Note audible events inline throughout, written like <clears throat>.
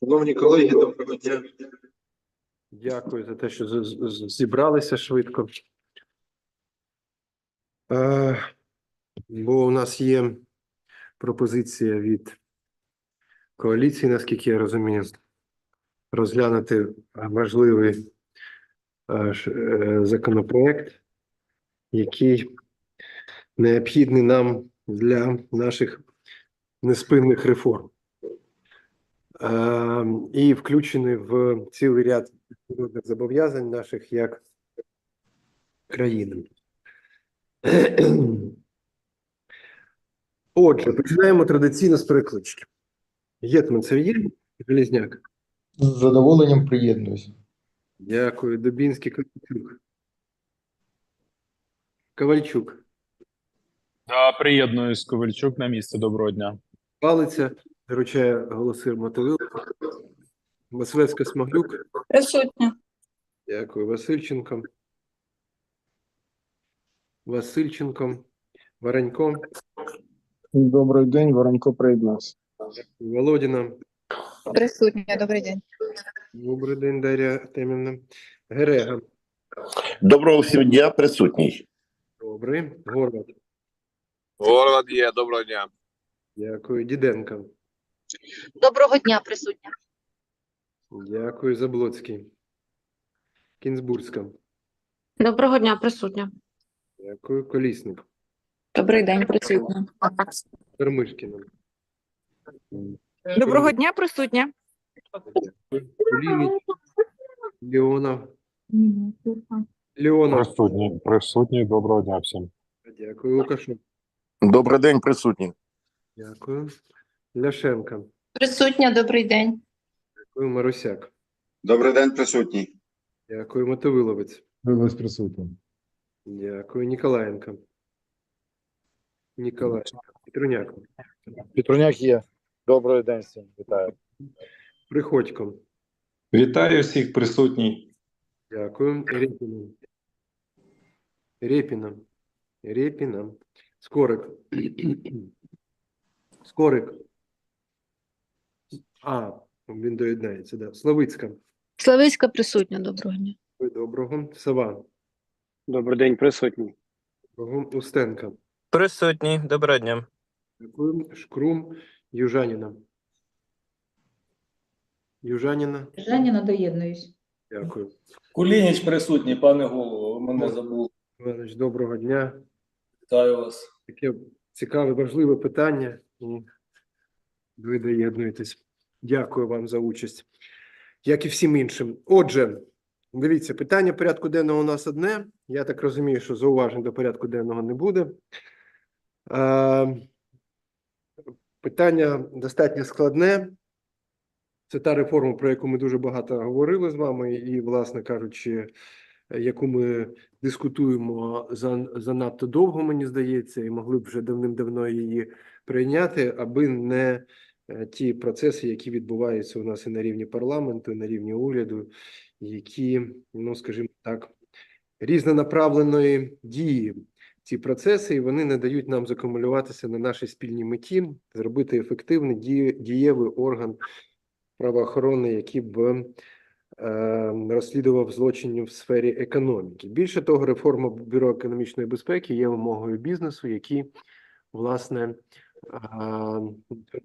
Шановні колеги, доброго дня. Дякую за те, що зібралися швидко. Е, Бо у нас є пропозиція від коаліції, наскільки я розумію, розглянути важливий е, е, законопроект, який необхідний нам для наших неспинних реформ. І включений в цілий ряд міжнародних зобов'язань наших як країни. <clears throat> Отже, починаємо традиційно з переклички. Єтманцев є? Железняк. З задоволенням приєднуюся. Дякую. Дубінський Ковальчук. Ковальчук. Да, приєднуюсь, Ковальчук на місце. Доброго дня. Палиця. Доручає голоси Мотовил. Василевська Смаглюк. Присутня. Дякую. Васильченко. Васильченко. Варенько. Добрий день, Воронько приєднався. Володіна. Присутня. Добрий день. Добрий день, Дар'я Темівна. Герега. Доброго всім дня, присутній. Добрий. Горват. Город є, доброго дня. Дякую. Діденко. Доброго дня, присутня. Дякую. Заблоцький. Кінзбурська. Доброго дня, присутня. Дякую. Колісник. Добрий день, присутня. Термишкіна. Доброго дня, присутня. Кулініч. Леонов. Леонов. Присутній, присутній. Доброго дня всім. Дякую. Лукашов. Добрий день, присутній. Дякую. Ляшенко. Присутня. Добрий день. Дякую. Марусяк. Добрий день, присутній. Дякую. Мотовиловець. Вивез присутнім. Дякую. Ніколаєнко. Ніколаєнко. Петруняк. Петруняк є. Добрий день всім. Вітаю. Приходько. Вітаю всіх присутній. Дякую. Репіна. Репіна. Репіна. Скорик. Скорик. А, він доєднається, да. Славицька. Славицька присутня, доброго дня. Доброго. Сава. Добрий день, присутній. Доброго. Устенка. Присутній, доброго дня. Дякую. Шкрум. Южаніна. Южаніна. Жаніна, доєднуюсь. Дякую. Кулініч присутній, пане голово, ви мене забули. Іванович, доброго дня. Вітаю вас. Таке цікаве, важливе питання. Ви доєднуєтесь. Дякую вам за участь, як і всім іншим. Отже, дивіться, питання порядку денного у нас одне. Я так розумію, що зауважень до порядку денного не буде. Е, Питання достатньо складне. Це та реформа, про яку ми дуже багато говорили з вами, і, власне кажучи, яку ми дискутуємо за, занадто довго, мені здається, і могли б вже давним-давно її прийняти, аби не ті процеси, які відбуваються у нас і на рівні парламенту, і на рівні уряду, які, ну скажімо так, різнонаправленої дії. Ці процеси, і вони не дають нам закумулюватися на нашій спільній меті, зробити ефективний діє- дієвий орган правоохоронний, який б е, розслідував злочинів в сфері економіки. Більше того, реформа Бюро економічної безпеки є вимогою бізнесу, який, власне,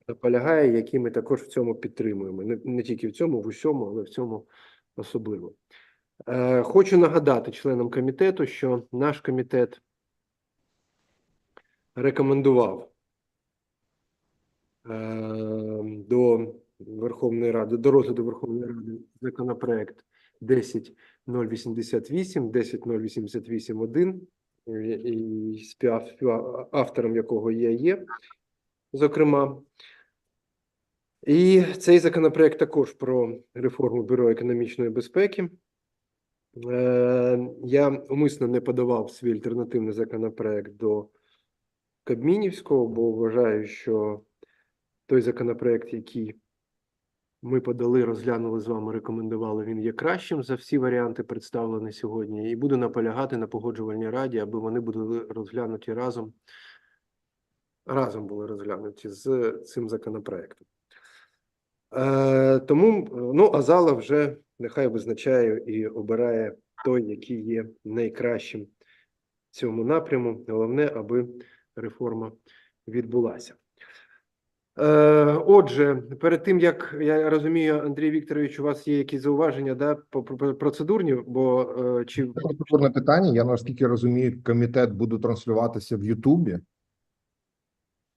наполягає, які ми також в цьому підтримуємо. Не, не тільки в цьому, в усьому, але в цьому особливо. Е, Хочу нагадати членам комітету, що наш комітет рекомендував е, до Верховної Ради, до розгляду Верховної Ради законопроект 10.088, 10.088.1, е, і співавтором якого я є, зокрема. І цей законопроект також про реформу Бюро економічної безпеки. Е, Я умисно не подавав свій альтернативний законопроект до Кабмінівського, бо вважаю, що той законопроект, який ми подали, розглянули з вами, рекомендували, він є кращим за всі варіанти, представлені сьогодні, і буду наполягати на погоджувальній раді, аби вони були розглянуті разом, разом були розглянуті з цим законопроектом. Е, тому, ну, а зала вже нехай визначає і обирає той, який є найкращим в цьому напряму. Головне, аби реформа відбулася. Е, отже, перед тим як я розумію, Андрій Вікторович, у вас є якісь зауваження да, по процедурні, бо е, чи Це процедурне питання. Я наскільки розумію, комітет буде транслюватися в Ютубі.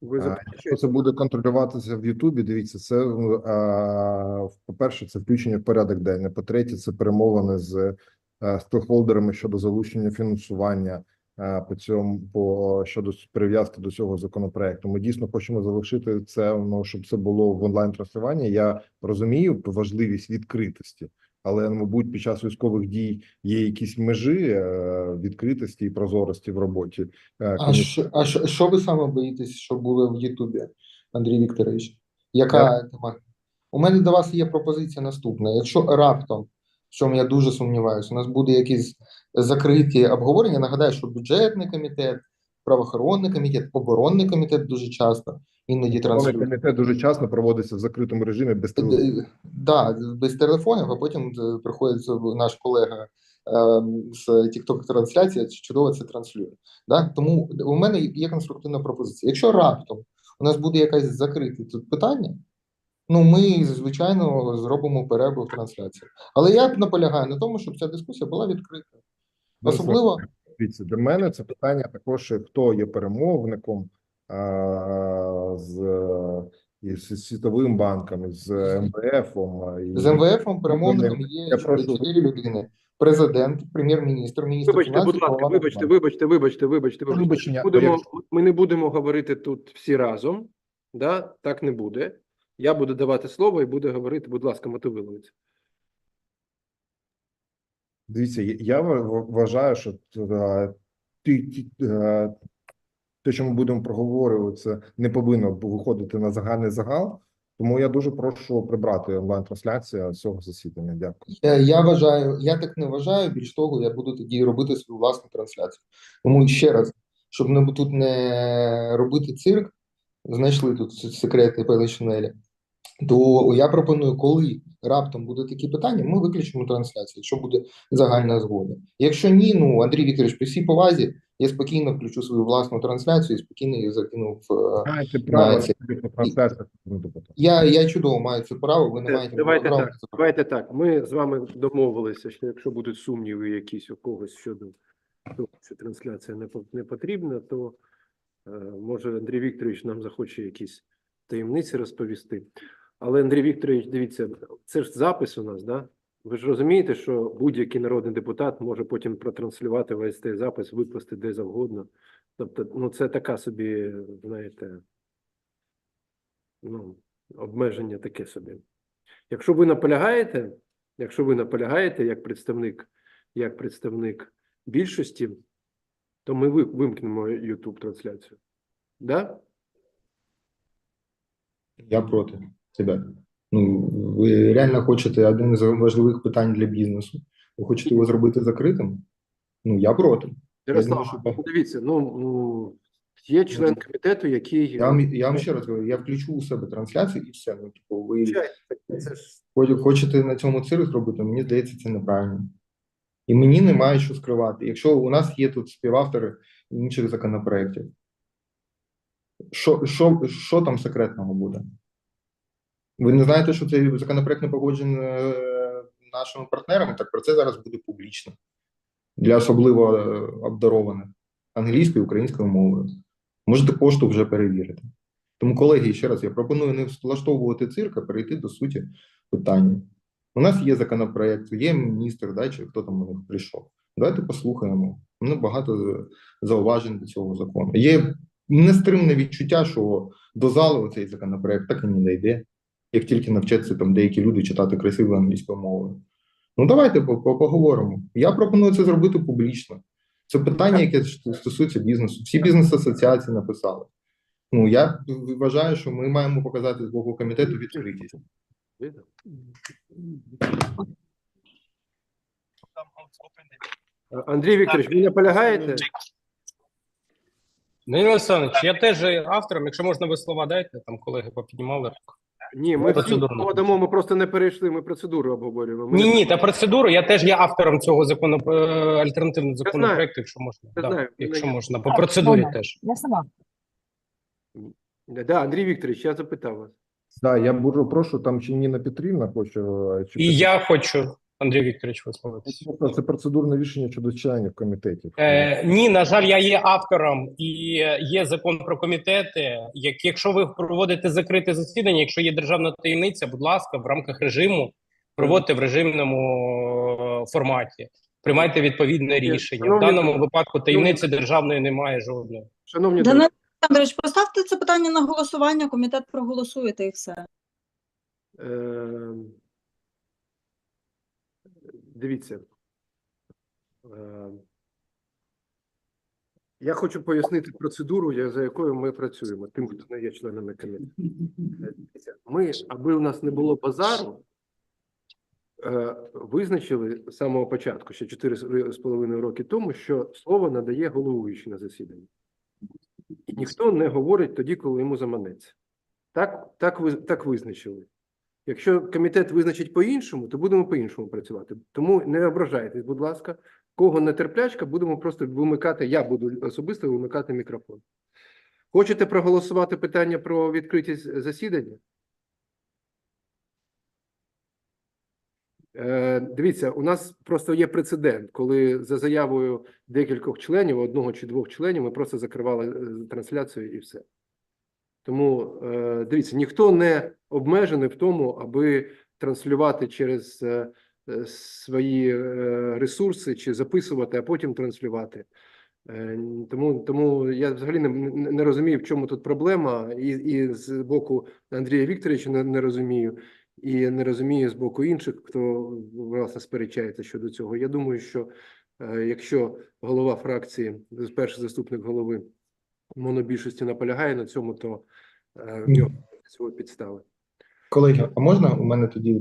Ви А, Якщо це буде контролюватися в Ютубі, дивіться, це е, по-перше, це включення в порядок денний. По-третє, це перемовини з е, стейкхолдерами щодо залучення фінансування е, по цьому по щодо прив'язки до цього законопроекту. Ми дійсно хочемо залишити це, ну щоб це було в онлайн транслюванні. Я розумію важливість відкритості, але мабуть, під час військових дій є якісь межі е, відкритості і прозорості в роботі. е, А, що, а що, що ви саме боїтесь, що було в Ютубі, Андрій Вікторович? Яка тема? У мене до вас є пропозиція наступна. Якщо раптом, в чому я дуже сумніваюся, у нас буде якісь закриті обговорення, нагадаю, що бюджетний комітет, правоохоронний комітет, оборонний комітет дуже часто іноді транслюють. комітет дуже часто проводиться в закритому режимі без телефону. Д- Да, без телефонів, а потім е, приходить наш колега ем, з TikTok трансляції, чудово це транслює. Да? Тому у мене є конструктивна пропозиція. Якщо раптом у нас буде якесь закрите тут питання, ну ми звичайно зробимо перерву в трансляції. Але я наполягаю на тому, щоб ця дискусія була відкрита. Особливо для мене це питання також, хто є перемовником з, із світовим банком, з МВФ. З МВФом перемовником є чотири людини: президент, прем'єр-міністр, міністр Вибачте, фінансів. будь ласка, вибачте, вибачте, вибачте, вибачте, вибачте. Вибачення, Будемо, ми не будемо говорити тут всі разом, да? так не буде. Я буду давати слово і буду говорити, будь ласка, мотивиловець. Дивіться, я- я вважаю, що е, ті, ті, е, те, що ми будемо проговорювати, це не повинно виходити на загальний загал. Тому я дуже прошу прибрати онлайн-трансляцію цього засідання. Дякую. Я, я вважаю, я так не вважаю. Більш того, я буду тоді робити свою власну трансляцію. Тому ще раз, щоб не тут не робити цирк, знайшли тут с- секрети Пелешинеля, то я пропоную, коли раптом буде такі питання, ми виключимо трансляцію, якщо буде загальна згода. Якщо ні, ну Андрій Вікторович, при всій повазі, я спокійно включу свою власну трансляцію і спокійно її закину в. е, Маєте право трансляцію. Я, я чудово маю це право, ви не Е, маєте Давайте права так, давайте так. Ми з вами домовилися, що якщо будуть сумніви якісь у когось щодо того, що трансляція не, по- не потрібна, то е, може Андрій Вікторович нам захоче якісь таємниці розповісти. Але Андрій Вікторович, дивіться, це ж запис у нас, да? Ви ж розумієте, що будь-який народний депутат може потім протранслювати весь цей запис, викласти де завгодно. Тобто, ну це така собі, знаєте, ну, обмеження таке собі. Якщо ви наполягаєте, якщо ви наполягаєте як представник, як представник більшості, то ми вимкнемо YouTube трансляцію. Да? Я проти тебе. Ну, ви реально хочете один з важливих питань для бізнесу. Ви хочете його зробити закритим? Ну, я проти. Ярослав, що дивіться, ну, ну є член комітету, який Я вам, я вам ще раз говорю, я включу у себе трансляцію і все. Ну, типу, ви це ж хочете на цьому цирк зробити, мені здається, це неправильно. І мені немає що скривати. Якщо у нас є тут співавтори інших законопроєктів, що, що, що там секретного буде? Ви не знаєте, що цей законопроект не погоджений е, нашими партнерами? Так про це зараз буде публічно для особливо е, обдарованих англійською і українською мовою. Можете пошту вже перевірити. Тому, колеги, ще раз я пропоную не влаштовувати цирк, а перейти до суті питання. У нас є законопроект, є міністр, да, чи хто там у них прийшов. Давайте послухаємо. Ну, багато зауважень до цього закону. Є нестримне відчуття, що до залу цей законопроект так і не дійде, як тільки навчаться там деякі люди читати красивою англійською мовою. Ну, давайте по- по- поговоримо. Я пропоную це зробити публічно. Це питання, яке стосується бізнесу. Всі бізнес-асоціації написали. Ну, я вважаю, що ми маємо показати з боку комітету відкритість. Андрій Вікторович, ви наполягаєте? Данило Олександрович, я теж є автором, якщо можна ви слова дайте, там колеги попіднімали руку. Ні, ми всі Процедурно. подамо, ми просто не перейшли, ми процедуру обговорюємо. Ми Ні, не- ні, та процедуру. Я теж є автором цього закону е, альтернативного законопроекту, якщо можна. Я Да, знаю, якщо можна, по процедурі теж. Я сама. Да, Андрій Вікторович, я запитав вас. Да, я буду прошу, там чи Ніна Петрівна хоче. е, Чи І я хочу, Андрій Вікторович, висловитися. Це процедурне рішення щодо членів комітетів. Е, ні, на жаль, я є автором і є закон про комітети. Як якщо ви проводите закрите засідання, якщо є державна таємниця, будь ласка, в рамках режиму проводьте в режимному е, форматі. Приймайте відповідне рішення. В даному випадку таємниці державної немає жодної. Шановні друзі, Олександрович, поставте це питання на голосування, комітет проголосує та і все. е, дивіться. Е, Я хочу пояснити процедуру, за якою ми працюємо, тим, хто не є членами комітету. Е, Ми, аби у нас не було базару, е, визначили з самого початку, ще 4,5 роки тому, що слово надає головуючий на засіданні. І ніхто не говорить тоді, коли йому заманеться. Так, так, так визначили. Якщо комітет визначить по-іншому, то будемо по-іншому працювати. Тому не ображайтесь, будь ласка. Кого нетерплячка, будемо просто вимикати. Я буду особисто вимикати мікрофон. Хочете проголосувати питання про відкритість засідання? Е, дивіться, у нас просто є прецедент, коли за заявою декількох членів, одного чи двох членів, ми просто закривали е, трансляцію і все. Тому е, дивіться, ніхто не обмежений в тому, аби транслювати через е, е, свої ресурси чи записувати, а потім транслювати. Тому, тому я взагалі не, не розумію, в чому тут проблема, і, і з боку Андрія Вікторовича не, не розумію, і не розумію з боку інших, хто власне сперечається щодо цього. Я думаю, що якщо голова фракції, перший заступник голови монобільшості наполягає на цьому, то е, в нього цього підстави. Колеги, а можна у мене тоді